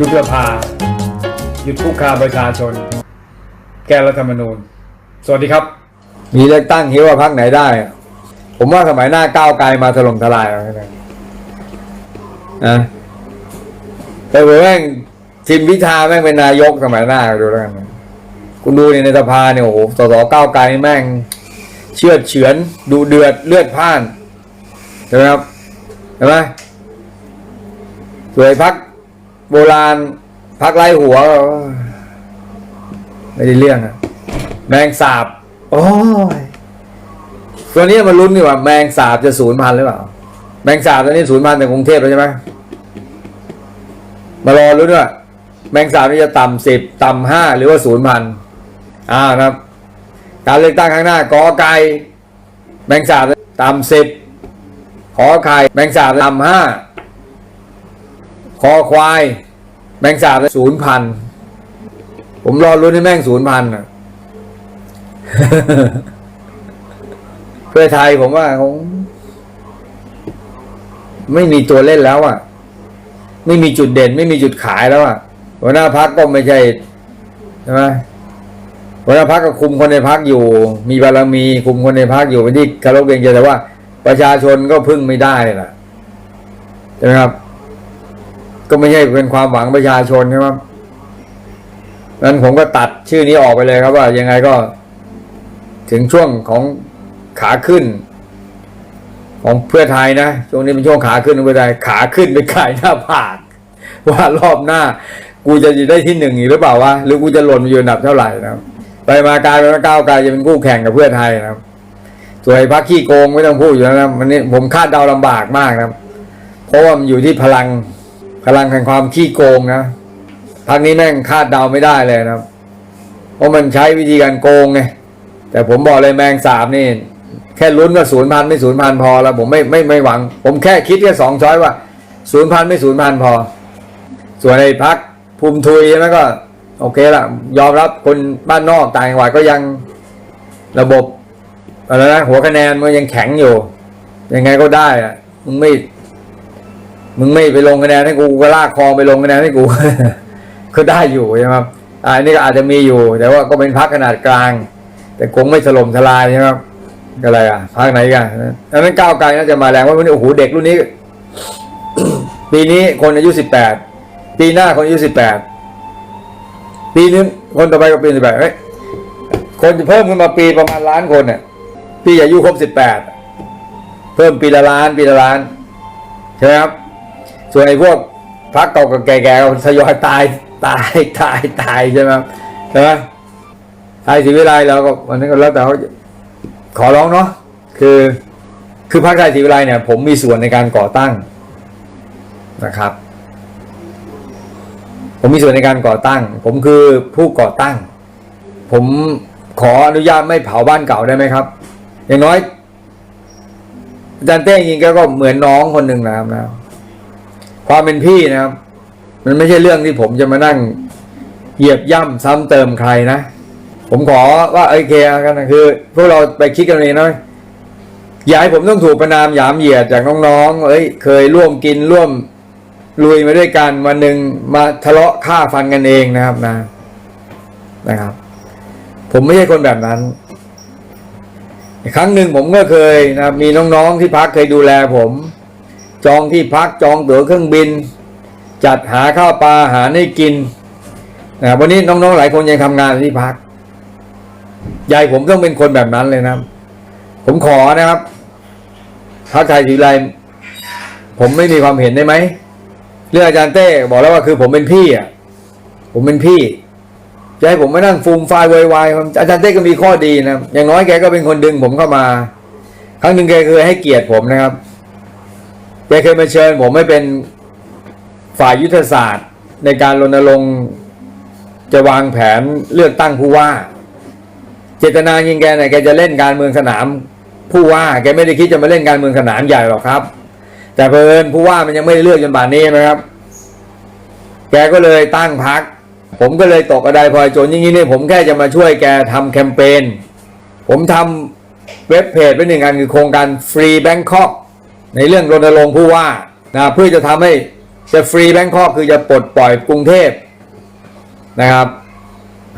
ยุบสภาหยุดคุกคามประชาชน แก้รัฐธรรมนูญ สวัสดีครับ มีเลือกตั้งคิดว่าพักไหนได้ ผมว่าสมัยหน้าก้าวไกลมาถล่มทลายเอานะนะแต่ผมแม่งทิมพิธาแม่งเป็นนายกสมัยหน้าดูแล้วกันคุณดูนี่ในสภาเนี่ยโอ้โหสสก้าวไกลแม่ง เชื่อเฉือน ดูเดือดเลือดพ่านใช่ไหมครับใช่ไหมสวยพัก โบราณ พักไล่หัว ไม่ได้เรื่องอะแมงสาบ โอ้ยตัวนี้มาลุ้นดีกว่าแมงสาบจะศูนย์พันหรือเปล่า แมงสาบตัวนี้ศูนย์พันในกรุงเทพแล้วใช่ไหมมารอลุ้นว่าแมงสาบนี่จะต่ำสิบต่ำห้าหรือว่าศูนย์พันอ่านะครับ การเลือกตั้งข้างหน้ากอไก่แมงสาบต่ำสิบขอไข่แมงสาบต่ำห้าคอควาย แมงสาบศูนย์พัน ผมรอรุ้นให้แม่งศูนย์พันอะเพื่อไทยผมว่าคงไม่มีตัวเล่นแล้วอะ ไม่มีจุดเด่น ไม่มีจุดขายแล้วอะหัวหน้าพักก็ไม่ใช่ใช่ไหมหัวหน้าพักก็คุมคนในพักอยู่ มีบารมีคุมคนในพักอยู่เป็นที่คารพเกรงใจแต่ว่า ประชาชนก็พึ่งไม่ได้ล่ะใช่ไหมครับ ก็ไม่ใช่เป็นความหวังประชาชนใช่ไหมนั้นผมก็ตัดชื่อนี้ออกไปเลยครับว่ายังไงก็ ถึงช่วงของขาขึ้น ของเพื่อไทยนะช่วงนี้เป็นช่วงขาขึ้นเพื่อไทยขาขึ้นไปขายหน้าผากว่ารอบหน้า กูจะได้ที่หนึ่งอีกหรือเปล่าวะหรือกูจะหล่นมาอยู่อันดับเท่าไหร่นะไปมากลายเป็นก้าวไกลจะเป็นคู่แข่งกับเพื่อไทยนะครับส่วนไอ้พักขี้โกงไม่ต้องพูดอยู่แล้วนะมันนี่ผมคาดเดาลำบากมากนะเพราะว่ามันอยู่ที่พลัง พลังแห่งความขี้โกงนะพักนี้แม่งคาดเดาไม่ได้เลยนะครับ เพราะมันใช้วิธีการโกงไงแต่ผมบอกเลยแมงสาบนี่ แค่ลุ้นว่าศูนย์พันไม่ศูนย์พันพอแล้วผมไม่ไม่ไม่หวัง ผมแค่คิดแค่สองช้อยว่าศูนย์พันไม่ศูนย์พันพอ ส่วนไอ้พักภูมิทุยใช่ไหมก็ โอเคละยอมรับคนบ้านนอกต่างจังหวัดก็ยังระบบอะไรนะหัวคะแนนมันยังแข็งอยู่ ยังไงก็ได้อะมึงไม่ มึงไม่ไปลงคะแนนให้กูกูก็ลากคอไปลงคะแนนให้กูก็ได้อยู่ใช่ไหมครับอันนี้ก็อาจจะมีอยู่ แต่ว่าก็เป็นพักขนาดกลาง แต่คงไม่ถล่มทลายใช่ไหมครับก็อะไรอะพักไหนกันอันนั้นก้าวไกลน่าจะมาแรงว่าวันนี้โอ้โหเด็กรุ่นนี้ ปีนี้คนอายุสิบแปดปีหน้าคนอายุสิบแปดปีนี้คนต่อไปก็ปีสิบแปดเฮ้ยคนจะเพิ่มขึ้นมาปีประมาณล้านคนเนี่ยปีอายุครบสิบแปดเพิ่มปีละล้าน ปีละล้านใช่ไหมครับ ส่วนไอ้พวกพักเก่ากับแก่ๆทยอยตายตายตายตายใช่ไหมใช่ไหมไทยศรีวิไลเราก็วันนี้นก็แล้วแต่เขาขอร้องเนาะคือคือพรรคไทยศรีวิไลเนี่ย ผมมีส่วนในการก่อตั้งนะครับ ผมมีส่วนในการก่อตั้ง ผมคือผู้ก่อตั้ง ผมขออนุญาตไม่เผาบ้านเก่าได้ไหมครับ อย่างน้อยอาจารย์เต้จริงกก็เหมือนน้องคนหนึ่งนะครับนะ ความเป็นพี่นะครับ มันไม่ใช่เรื่องที่ผมจะมานั่งเหยียบย่ำซ้ำเติมใครนะ ผมขอว่าโอเคกันนะคือ พวกเราไปคิดกันเองนะอย่าให้ผมต้องถูกประนามหยามเหยียดจากน้องๆ เอ้ย เคยร่วมกินร่วมลุยมาด้วยกันวันหนึ่งมาทะเลาะฆ่าฟันกันเองนะครับนะ นะครับ ผมไม่ใช่คนแบบนั้น ครั้งหนึ่งผมก็เคยนะมีน้องๆที่พักเคยดูแลผม จองที่พักจองตั๋วเครื่องบิน จัดหาข้าวปลาอาหารให้กินนะครับวันนี้น้องๆหลายคนยังทำงานที่พักยายผมต้องเป็นคนแบบนั้นเลยนะ ผมขอนะครับพักไทยศรีไลผมไม่มีความเห็นได้ไหมเรื่องอาจารย์เต้บอกแล้วว่าคือผมเป็นพี่อะผมเป็นพี่จะให้ผมมานั่งฟูมไฟายวายๆอาจารย์เต้ก็มีข้อดีนะอย่างน้อยแกก็เป็นคนดึงผมเข้ามา ครั้งหนึ่งแกเคยให้เกียรติผมนะครับ แกเคยมาเชิญผมไม่เป็นฝ่ายยุทธศาสตร์ ในการรณรงค์จะวางแผนเลือกตั้งผู้ว่า เจตนายิงแกเนี่ยแกจะเล่นการเมืองสนาม ผู้ว่าแกไม่ได้คิดจะมาเล่นการเมืองสนามใหญ่หรอกครับ แต่เพลินผู้ว่ามันยังไม่ได้เลือกจนป่านนี้นะครับ แกก็เลยตั้งพัก ผมก็เลยตกกระไดพลอยโจรอย่างนี้เนี่ยผมแค่จะมาช่วยแกทำแคมเปญผมทำเว็บเพจเป็นหนึ่งอันคือโครงการฟรีแบงคอก ในเรื่องรณรงค์ผู้ว่านะเพื่อจะทำให้จะฟรีแบงคอกคือจะปลดปล่อยกรุงเทพนะครับ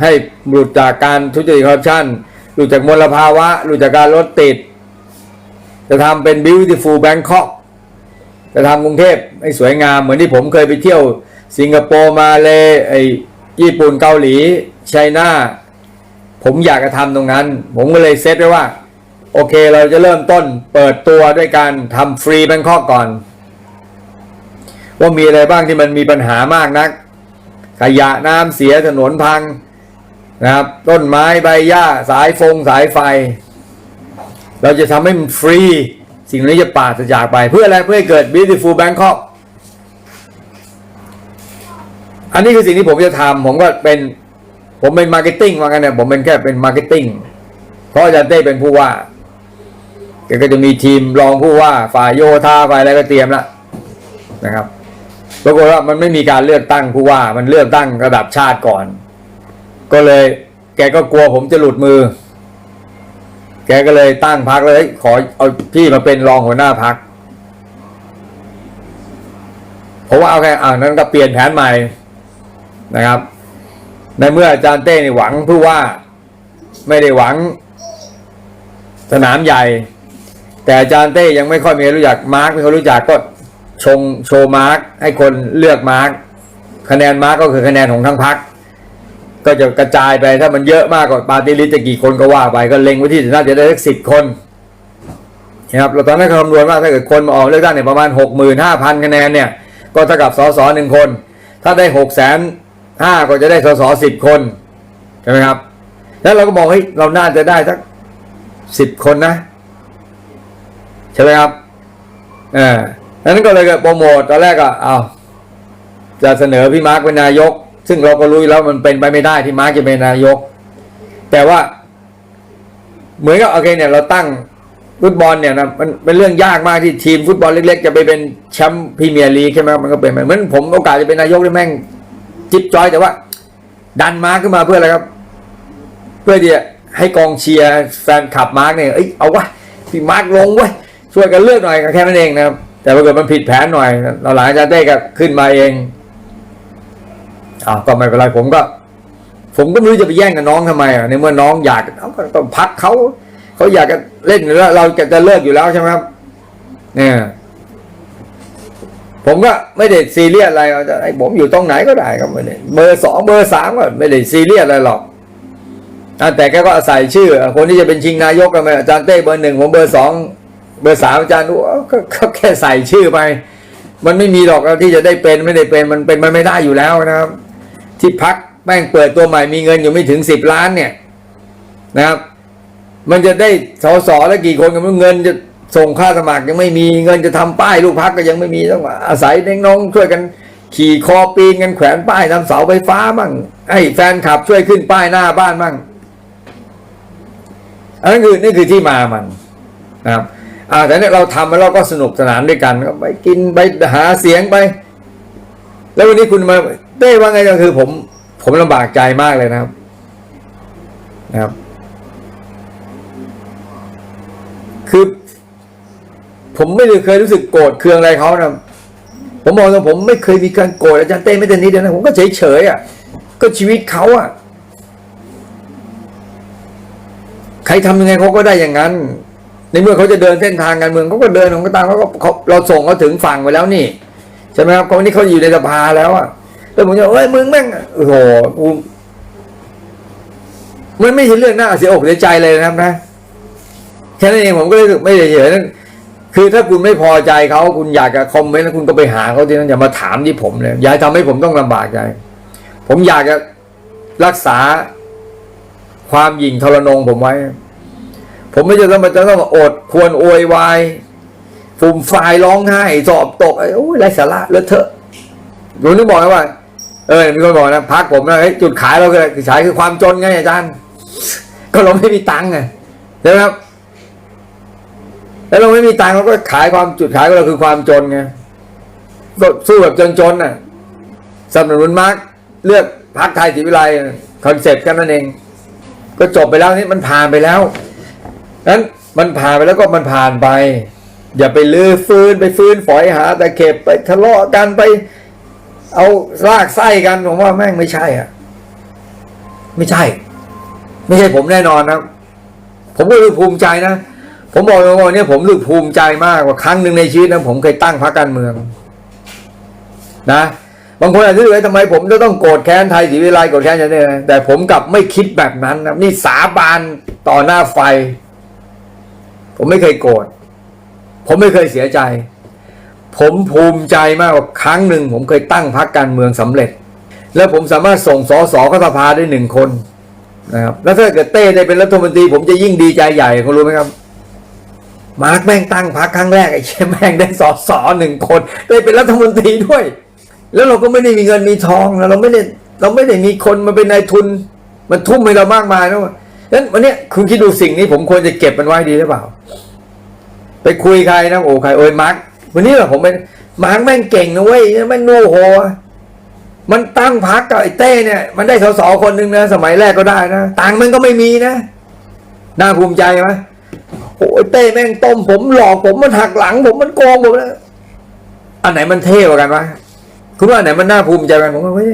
ให้หลุดจากการทุจริตคอร์รัปชันหลุดจากมลภาวะหลุดจากการรถติด จะทำเป็น beautiful Bangkok จะทำกรุงเทพให้สวยงามเหมือนที่ผมเคยไปเที่ยว สิงคโปร์มาเลยไอ้ญี่ปุ่นเกาหลีไชน่าผมอยากจะทำตรงนั้น ผมก็เลยเซตไว้ว่า โอเคเราจะเริ่มต้นเปิดตัวด้วยการทำฟรีแบงคอกก่อน ว่ามีอะไรบ้างที่มันมีปัญหามากนัก ขยะน้ำเสียถนนพังนะครับ ต้นไม้ใบหญ้าสายฟงสายไฟ เราจะทำให้มันฟรี สิ่งเหล่านี้จะปราศจากไปเพื่ออะไรเพื่อให้เกิด beautiful Bangkok อันนี้คือสิ่งที่ผมจะทำผมก็เป็นผมเป็นมาร์เก็ตติ้งว่ากันเนี่ยผมเป็นแค่เป็นมาร์เก็ตติ้งเพราะอาจารย์เต้เป็นผู้ว่า แกก็จะมีทีมรองผู้ว่าฝ่ายโยธาฝ่ายอะไรก็เตรียมแล้วนะครับปรากฏว่ามันไม่มีการเลือกตั้งผู้ว่า มันเลือกตั้งระดับชาติก่อน ก็เลย แกก็กลัวผมจะหลุดมือ แกก็เลยตั้งพักเลยขอเอาพี่มาเป็นรองหัวหน้าพักเพราะว่าเอาแค่อ่านั้นก็เปลี่ยนแผนใหม่นะครับ ในเมื่ออาจารย์เต้นหวังผู้ว่า ไม่ได้หวัง สนามใหญ่ แต่อาจารย์เต้ยังไม่ค่อยมีรู้จักมาร์กไม่ค่อยรู้จักก็ชงโชว์มาร์กให้คนเลือกมาร์กคะแนนมาร์กก็คือคะแนนของทั้งพักก็จะกระจายไปถ้ามันเยอะมากกว่าปาร์ตี้ลิสต์จะกี่คนก็ว่าไปก็เล็งไว้ที่น่าจะได้สักสิบคนนะครับเราตอนนั้นคำนวณว่าถ้าเกิดคนมาออกเลือกตั้งเนี่ยประมาณหกหมื่นห้าพันคะแนนเนี่ยก็เท่ากับสสหนึ่งคน ถ้าได้หกแสนห้าก็จะได้สสสิบคนใช่ไหมครับ แล้วเราก็บอกเฮ้ยเราน่าจะได้สักสิบคนนะ ช่ไหมครับเออนั้นก็เลยโปรโมทตอนแรกก็เอาจะเสนอพี่มาร์กเป็นนายก ซึ่งเราก็รู้อยู่แล้วมันเป็นไปไม่ได้ที่มาร์กจะเป็นนายก แต่ว่า เหมือนกับโอเคเนี่ยเราตั้งฟุตบอลเนี่ยนะมันเป็นเรื่องยากมากที่ทีมฟุตบอลเล็ก ๆ จะไปเป็นแชมป์พรีเมียร์ลีกใช่ไหมมันก็เป็นเหมือนผมโอกาสจะเป็นนายกได้แม่งจิ๊บจอยแต่ว่า ดันมาร์กขึ้นมาเพื่ออะไรครับ เพื่อที่จะให้กองเชียร์แฟนคลับมาร์กเนี่ยเอ้ยเอาวะพี่มาร์กลงเว้ย ช่วยกันเลือกหน่อยก็แค่นั้นเองนะครับ แต่ถ้าเกิดมันผิดแผนหน่อยเราหลังจากได้ก็ขึ้นมาเองอ้าวก็ไม่เป็นไรผมก็ ผมก็ไม่รู้จะไปแย่งกับน้องทำไมอะในเมื่อน้องอยากเอาก็ต้องพักเขาเขาอยากจะเล่นแล้วเราจะจะเลิกอยู่แล้วใช่ไหมครับ เนี่ย ผมก็ไม่ได้ซีเรียสอะไรเอาจะให้ผมอยู่ตรงไหนก็ได้ครับไม่ได้เบอร์สองเบอร์สามก็ไม่ได้ซีเรียสอะไรหรอกแต่แกก็ใส่ชื่อ คนที่จะเป็นชิงนายกกันไปอาจารย์เต้เบอร์หนึ่งผมเบอร์สอง เบอร์สามอาจารย์ดูก็แค่ใส่ชื่อไป มันไม่มีหรอกที่จะได้เป็นไม่ได้เป็นมันเป็นมันไม่ได้อยู่แล้วนะครับ ที่พักแม่งเปิดตัวใหม่มีเงินอยู่ไม่ถึงสิบล้านเนี่ยนะครับ มันจะได้สอสอแล้วกี่คนกันเงินจะส่งค่าสมัครยังไม่มีเงินจะทำป้ายลูกพักก็ยังไม่มีต้องอาศัยน้องๆช่วยกันขี่คอปีนกันแขวนป้ายทำเสาไฟฟ้ามั่งให้แฟนคลับช่วยขึ้นป้ายหน้าบ้านมั่งอันนั้นคือนี่คือที่มามันนะครับ อ่าแต่เนี่ยเราทำแล้วเราก็สนุกสนานด้วยกันก็ไปกินไปหาเสียงไป แล้ววันนี้คุณมาเต้ว่าไงก็คือ ผมผมลำบากใจมากเลยนะครับ นะครับ คือ ผมไม่เคยรู้สึกโกรธเคืองอะไรเขานะผมมองว่าผมไม่เคยมีการโกรธอาจารย์เต้ไม่แต่นิดเดียวนะผมก็เฉยเฉยอะ ก็ชีวิตเขาอะ ใครทำยังไงเขาก็ได้อย่างนั้น ในเมื่อเขาจะเดินเส้นทางการเมืองเขาก็เดินของเขาตามเขาก็เขาเราส่งเขาถึงฝั่งไปแล้วนี่ใช่ไหมครับคนนี้เขาอยู่ในสภาแล้วอะแล้วผมจะเอ้ยมึงแม่งโอ้โหกูมันไม่ใช่เรื่องน่าเสียอกเสียใจเลยนะครับนะแค่นั้นเองผมก็เลยรู้สึกไม่เฉยๆนั่นคือถ้าคุณไม่พอใจเขาคุณอยากจะคอมเมนต์แล้วคุณก็ไปหาเขาที่นั่นอย่ามาถามที่ผมเลยอย่าทำให้ผมต้องลำบากใจผมอยากจะรักษาความหยิ่งทรนงผมไว้ ผมไม่จะต้องมาจะต้องอดควรโวยวายฟุ่มฟายร้องไห้สอบตกไอ้โอ้ยไรสาระเลอะเทอะผมนึกบอกนะว่า เออมีคนบอกนะพักผมนะเฮ้จุดขายเราคืออะไรจุดขายคือความจนไงอาจารย์ ก็เราไม่มีตังค์ไงใช่ไหมครับแล้วเราไม่มีตังค์เราก็ขายความจุดขายของเราคือความจนไงก็สู้แบบจนๆน่ะสนับสนุนมาร์กเลือกพรรคไทยศรีวิไลคอนเซ็ปต์แค่นั้นเอง ก็จบไปแล้วนี่มันผ่านไปแล้ว นั้นมันผ่านไปแล้วก็มันผ่านไป อย่าไปลือฟื้นไปฟื้นฝอยหาแต่เข็บไปทะเลาะกันไป เอาลากไส้กันผมว่าแม่งไม่ใช่อะ ไม่ใช่ ไม่ใช่ผมแน่นอนนะผมก็รู้ภูมิใจนะผมบอกเลยว่าวันนี้ผมรู้ภูมิใจมากว่าครั้งหนึ่งในชีวิตนะผมเคยตั้งพรรคการเมือง นะบางคนอาจจะรู้ว่าทำไมผมจะต้องโกรธแค้นไทยศรีวิไลโกรธแค้นอย่างนี้นะแต่ผมกลับไม่คิดแบบนั้นนะนี่สาบานต่อหน้าไฟ ผมไม่เคยโกรธผมไม่เคยเสียใจ ผมภูมิใจมากว่าครั้งหนึ่งผมเคยตั้งพรรคการเมืองสำเร็จ แล้วผมสามารถส่งสอสอเข้าสภาได้หนึ่งคนนะครับแล้วถ้าเกิดเต้ได้เป็นรัฐมนตรีผมจะยิ่งดีใจใหญ่คุณรู้ไหมครับ มาร์กแม่งตั้งพรรคครั้งแรกไอ้เชี่ยแม่งได้สอสอหนึ่งคนได้เป็นรัฐมนตรีด้วย แล้วเราก็ไม่ได้มีเงินมีทองเราไม่ได้เราไม่ได้มีคนมาเป็นนายทุน มันทุ่มให้เรามากมายนะวะ นั้นวันนี้คุณคิดดูสิ่งนี้ผมควรจะเก็บมันไว้ดีหรือเปล่า ไปคุยใครนะโอ้ใครโอ้ยมาร์กวันนี้แบบผมเป็นมาร์กแม่งเก่งนะเว้ยแม่งโน้โหมันตั้งพักกับไอ้เต้เนี่ย มันได้สสคนหนึ่งนะ สมัยแรกก็ได้นะตังมันก็ไม่มีนะน่าภูมิใจไหมโอ้ยเต้แม่งต้มผมหลอกผมมันหักหลัง ผมมันโกงผมนะอันไหนมันเท่กว่ากันวะคุณว่าอันไหนมันน่าภูมิใจกันผมว่าเฮ้ย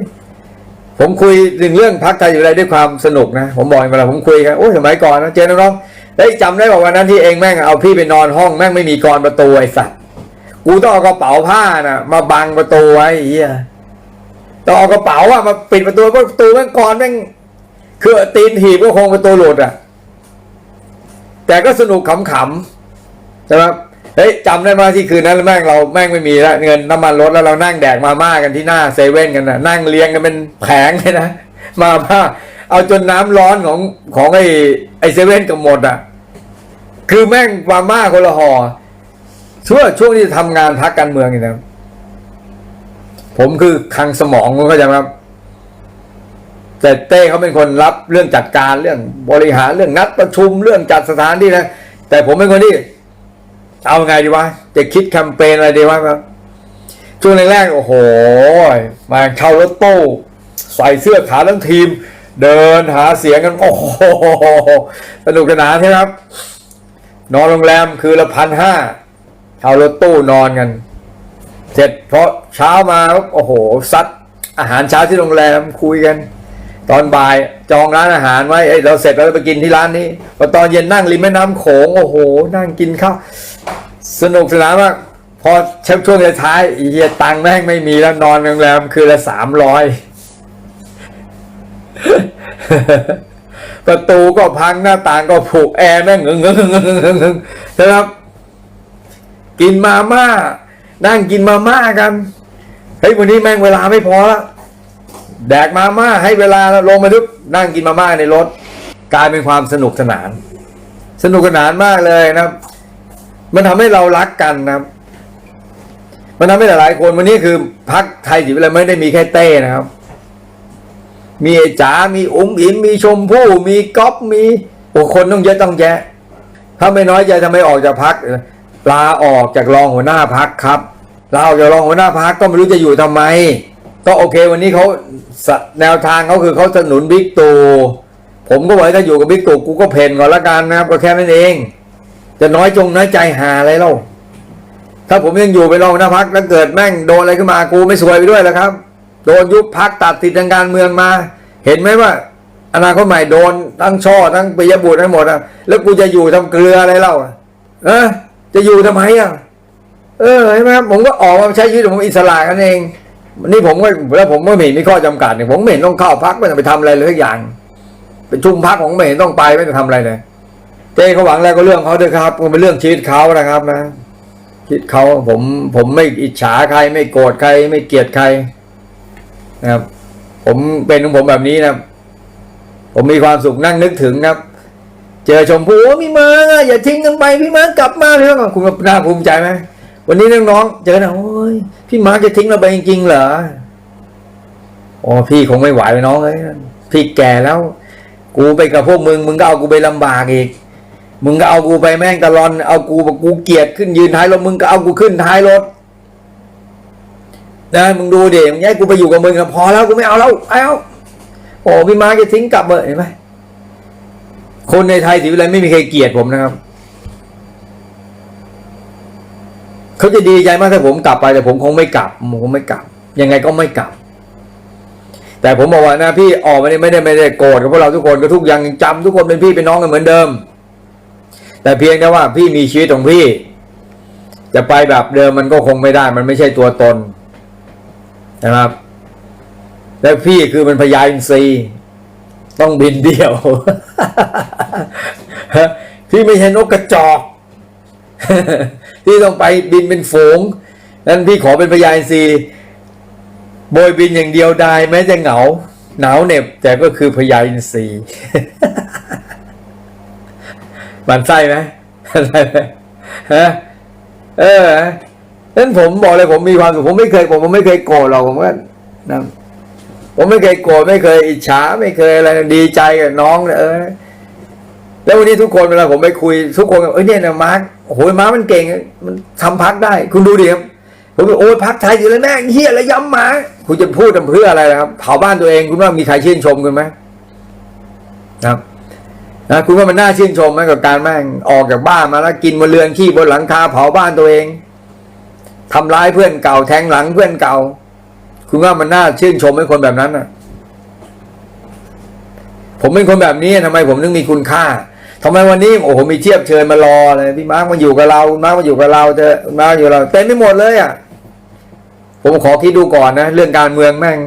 ผมคุยถึงเรื่องพักไทยอยู่ไรด้วยความสนุกนะ ผมบอกเวลาผมคุยกันโอ้ยสมัยก่อนนะเจอน้องๆเฮ้ยจำได้บอกวันนั้นที่เองแม่งเอาพี่ไปนอนห้องแม่งไม่มีกรประตูไอ้สัตว์กูต้องเอากระเป๋าผ้าน่ะ มาบังประตูไว้เหี้ยต้องเอากระเป๋าอะมาปิดประตูเพราะประตูแม่งก่อนแม่งคือตีนถีบก็คงประตูหลุดอะแต่ก็สนุกขำๆใช่ไหม เฮ้ยจำได้ไหมที่คืนนั้นแม่งเราแม่งไม่มีแล้วเงินน้ำมันลดแล้วเรานั่งแดกมาม่ากันที่หน้าเซเว่นกันนะนั่งเรียงกันเป็นแผงเลยนะมาม่าเอาจนน้ำร้อนของของไอ้ไอ้เซเว่นกับหมดอะ คือแม่งมาม่าคนละห่อช่วงช่วงที่ทำงานพักการเมืองนี่นะผมคือคังสมองเข้าใจไหมครับแต่เต้เขาเป็นคนรับเรื่องจัดการเรื่องบริหารเรื่องนัดประชุมเรื่องจัดสถานที่นะแต่ผมเป็นคนที่ เอาไงดีวะจะคิดแคมเปญอะไรดีวะครับช่วงแรกๆโอ้โห มาเช่ารถตู้ใส่เสื้อขาทั้งทีม เดินหาเสียงกันโอ้โหสนุกสนานใช่ไหมครับ นอนโรงแรมคือละพันห้าเช่ารถตู้นอนกัน เสร็จเพราะเช้ามาโอ้โหซัดอาหารเช้าที่โรงแรมคุยกัน ตอนบ่ายจองร้านอาหารไว้เราเสร็จแล้วไปกินที่ร้านนี้พอตอนเย็นนั่งริมแม่น้ำโขงโอ้โห นั่งกินข้าว สนุกสนานมากพอเช้าช่วงท้ายเหี้ยตังแม่งไม่มีแล้วนอนโรงแรมคือละสามร้อยประตูก็พังหน้าต่างก็ผูกแอร์แม่งเงงเงงเงงเงงเงงนะครับ กินมาม่า นั่งกินมาม่ากันเฮ้ยวันนี้แม่งเวลาไม่พอล้วแดกมาม่าให้เวลาลงมาทุกนั่งกินมาม่าในรถ กลายเป็นความสนุกสนาน สนุกสนานมากเลยนะครับ มันทำให้เรารักกันนะครับมันทำให้หลายๆคนวันนี้คือพักไทยจิตวิไลไม่ได้มีแค่เต้นะครับ มีไอจ๋ามีอุ้มอิมมีชมพู่มีก๊อฟมีโอ้คนต้องเยอะต้องแยะ ถ้าไม่น้อยใจทำไมออกจากพักลาออกจากรองหัวหน้าพักครับลาออกจากรองหัวหน้าพักก็ไม่รู้จะอยู่ทำไม ก็โอเค วันนี้เขาแนวทางเขาคือเขาสนุนบิ๊กตู่ผมก็บอกว่าถ้าอยู่กับบิ๊กตู่กูก็เพนก่อนละกันนะครับก็แค่นั้นเอง จะน้อยจงน้อยใจหาอะไรเล่าถ้าผมยังอยู่ไปนรองน้าพักแล้วเกิดแม่งโดนอะไรขึ้นมากูไม่สวยไปด้วยแล้วครับ โดนยุบพักตัดติดทางการเมืองมา เห็นไหมว่า อนาคตใหม่โดนทั้งช่อทั้งปิยบุตรทั้งหมดอะแล้วกูจะอยู่ทำเกลืออะไรเล่าเออจะอยู่ทำไมอะเออเห็นไหมครับผมก็ออกมาใช้ชีวิตผมอิสระกันเองนี่ผมก็แล้วผมก็ไม่เห็นมีข้อจำกัดเนี่ยผมไม่เห็นต้องเข้าพักไม่ต้องไปทำอะไรเลยทุกอย่างเป็นชุมพักของไม่เห็นต้องไปไม่ต้องทำอะไรเลย เจ้เขาหวังอะไรก็เรื่องเขาด้วยครับมันเป็นเรื่องชีวิตเขานะครับนะชีวิตเขาผมผมไม่อิจฉาใคร ไม่โกรธใคร ไม่เกลียดใครนะครับ ผมเป็นของผมแบบนี้นะผมมีความสุขนั่งนึกถึงนะครับ เจอชมพู่พี่มาอะอย่าทิ้งกันไปพี่มากลับมาพี่มาร์กคุณน่าภูมิใจไหมวันนี้น้องๆเจอนะโอ้ยพี่มาร์กจะทิ้งเราไปจริงๆเหรอโอ้พี่คงไม่ไหวน้องเลยพี่แก่แล้ว กูไปกับพวกมึงมึงก็เอากูไปลำบากอีก มึงก็เอากูไปแม่งตะลอน เอากูบอกกูเกลียดขึ้นยืนท้ายรถมึงก็เอากูขึ้นท้ายรถนะมึงดูเดี๋ยวมึงย้ายกูไปอยู่กับมึงพอแล้วกูไม่เอาแล้วเอาโอ้พี่มาจะทิ้งกลับเบอเห็นไหมคนในไทยสิวิไลไม่มีใครเกลียดผมนะครับเขาจะดีใจมากถ้าผมกลับไปแต่ผมคงไม่กลับผมคงไม่กลับ ยังไงก็ไม่กลับ แต่ผมบอกว่านะพี่ออกมาเนี่ยไม่ได้ไม่ได้โกรธกับพวกเราทุกคนก็ทุกอย่างยังจำทุกคนเป็นพี่เป็นน้องกันเหมือนเดิม แต่เพียงแต่ว่าพี่มีชีวิตของพี่ จะไปแบบเดิมมันก็คงไม่ได้ มันไม่ใช่ตัวตนนะครับ แล้วพี่คือมันพยาอินทรีย์ต้องบินเดี่ยว พี่ไม่ใช่นกกระจอก ที่ต้องไปบินเป็นฝูง นั้นพี่ขอเป็นพยาอินทรีย์โบยบินอย่างเดียวได้แม้จะเหงา หนาวเหน็บแต่ก็คือพยาอินทรีย์ มันไส้ไหมมันไส้ไหมฮะเออนั้นผมบอกเลยผมมีความสุขผมไม่เคยผมผมไม่เคยโกรธหรอกผมก็นะผมไม่เคยโกรธไม่เคยอิจฉาไม่เคยอะไรดีใจกับน้องเออแล้ววันนี้ทุกคนเวลาผมไปคุยทุกคนก็เอ้ยเนี่ยนะมาร์คโอ้โหมาร์คมันเก่งมันทำพักได้ คุณดูดิครับผมบอกโอ้ยพักไทยอยู่แล้วแม่งเฮียแล้วย้ำมาคุณจะพูดทำเพื่ออะไรล่ะครับเผาบ้านตัวเองคุณว่ามีใครชื่นชมคุณไหมนะครับ นะคุณว่ามันน่าชื่นชมไหมกับการแม่งออกจากบ้านมาแล้วกินบนเรือนขี้บนหลังคาเผาบ้านตัวเองทำร้ายเพื่อนเก่าแทงหลังเพื่อนเก่า คุณว่ามันน่าชื่นชมให้คนแบบนั้นอะ ผมเป็นคนแบบนี้ทำไมผมถึงมีคุณค่าทำไมวันนี้โอ้โหมีเทียบเชิญมารอเลยพี่มาร์กมาอยู่กับเรามาร์กมาอยู่กับเราเธอมาอยู่เราเต็มไปหมดเลยอะผมขอคิดดูก่อนนะเรื่องการเมืองแม่ง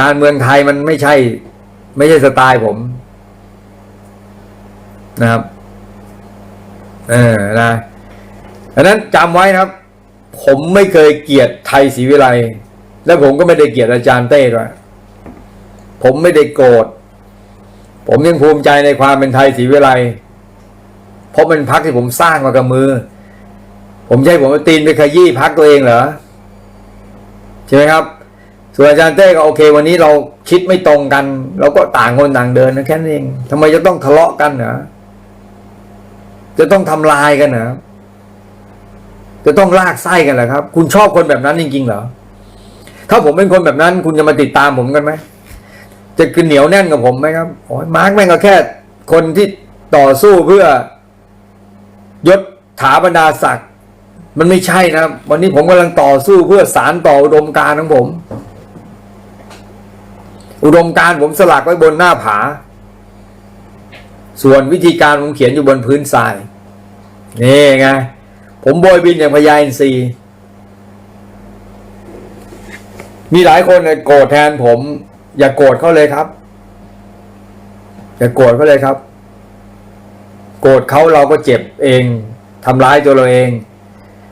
การเมืองไทยมันไม่ใช่ ไม่ใช่สไตล์ผม นะครับ เออนะดังนั้นจำไว้นะครับ ผมไม่เคยเกลียดไทยศรีวิไลและผมก็ไม่ได้เกลียดอาจารย์เต้ด้วยผมไม่ได้โกรธผมยังภูมิใจในความเป็นไทยศรีวิไลเพราะเป็นพักที่ผมสร้างมากับมือ ผมใช่ผมตีนไปขยี้พักตัวเองเหรอใช่ไหมครับ ส่วนอาจารย์เต้ก็โอเค วันนี้เราคิดไม่ตรงกัน เราก็ต่างคนต่างเดินนะแค่นั้นเองทำไมจะต้องทะเลาะกันเหรอ จะต้องทำลายกันเหรอจะต้องลากไส้กันเหรอครับ คุณชอบคนแบบนั้นจริงๆเหรอถ้าผมเป็นคนแบบนั้น คุณจะมาติดตามผมกันไหมจะคือเหนียวแน่นกับผมไหมครับโอ้ยมาร์กแม่งก็แค่ คนที่ต่อสู้เพื่อยศถาบรรดาศักดิ์มันไม่ใช่นะวันนี้ผมกำลังต่อสู้เพื่อสารต่ออุดมการของผม อุดมการผมสลักไว้บนหน้าผา ส่วนวิธีการผมเขียนอยู่บนพื้นทราย นี่ไง ผมโบยบินอย่างพญาอินทรีมีหลายคนเนี่ยโกรธแทนผม อย่าโกรธเขาเลยครับ อย่าโกรธเขาเลยครับ โกรธเขาเราก็เจ็บเองทำร้ายตัวเราเอง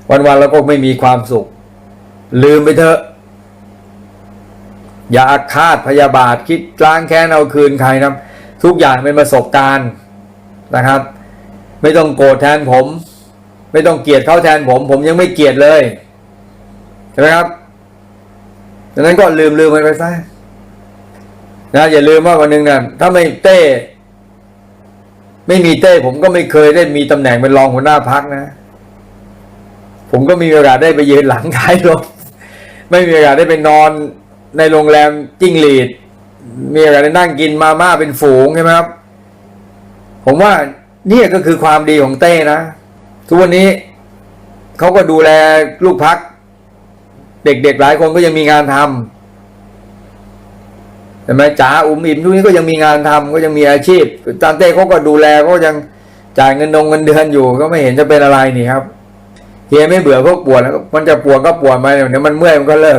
วันๆเราก็ไม่มีความสุข ลืมไปเถอะ อย่าอาฆาตพยาบาทคิดล้างแค้นเอาคืนใครนะ ทุกอย่างเป็นประสบการณ์นะครับ ไม่ต้องโกรธแทนผม ไม่ต้องเกลียดเขาแทนผม ผมยังไม่เกลียดเลยใช่ไหมครับดังนั้นก็ลืมลืมไปไปซะนะอย่าลืมว่าวันหนึ่งนะถ้าไม่เต้ ไม่มีเต้ ผมก็ไม่เคยได้มีตำแหน่งเป็นรองหัวหน้าพักนะ ผมก็มีโอกาสได้ไปยืนหลังท้ายรถไม่มีโอกาสได้ไปนอนในโรงแรมจิ้งหรีด มีโอกาสได้นั่งกินมาม่าเป็นฝูงใช่ไหมครับ ผมว่าเนี่ยก็คือความดีของเต้นะ ทุกวันนี้เขาก็ดูแลลูกพัก เด็กๆหลายคนก็ยังมีงานทำใช่ไหมจ๋าอุ้มอิ่มทุกนี้ก็ยังมีงานทำก็ยังมีอาชีพอาจารย์เต้เขาก็ดูแลก็ยังจ่ายเงินดงเงินเดือนอยู่ ก็ไม่เห็นจะเป็นอะไรนี่ครับเฮียไม่เบื่อพวกปวดแล้วมันจะปวดก็ปวดมาเดี๋ยวมันเมื่อยมันก็เลิก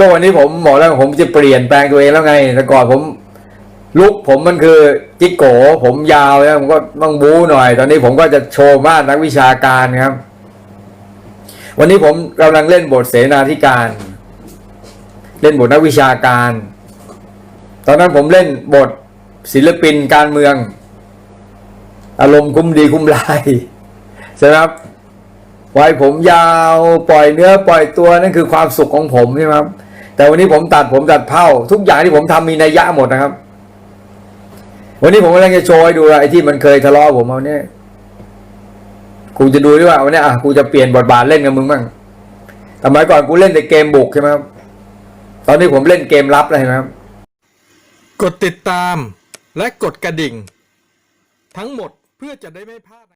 ก็วันนี้ผมบอกแล้วผมจะเปลี่ยนแปลงตัวเองแล้วไงแต่ก่อนผม ลุกผมมันคือจิกโกผมยาวแล้วผมก็ต้องบู๊หน่อย ตอนนี้ผมก็จะโชว์มาดนักวิชาการครับ วันนี้ผมกำลังเล่นบทเสนาธิการ เล่นบทนักวิชาการ ตอนนั้นผมเล่นบทศิลปินการเมือง อารมณ์คุ้มดีคุ้มลายใช่ไหมครับไว้ผมยาวปล่อยเนื้อปล่อยตัวนั่นคือความสุขของผมใช่ไหมครับ แต่วันนี้ผมตัดผมตัดเผ้า ทุกอย่างที่ผมทำมีนัยยะหมดนะครับ วันนี้ผมกำลังจะโชว์ให้ดูไอ้ที่มันเคยทะเลาะผมเอาเนี่ยกูจะดูด้วยว่าวันนี้อะกูจะเปลี่ยนบทบาทเล่นกับมึงบ้างสมัยก่อนกูเล่นแต่เกมบุกใช่ไหมครับตอนนี้ผมเล่นเกมรับเลยนะครับ กดติดตามและกดกระดิ่ง ทั้งหมดเพื่อจะได้ไม่พลาด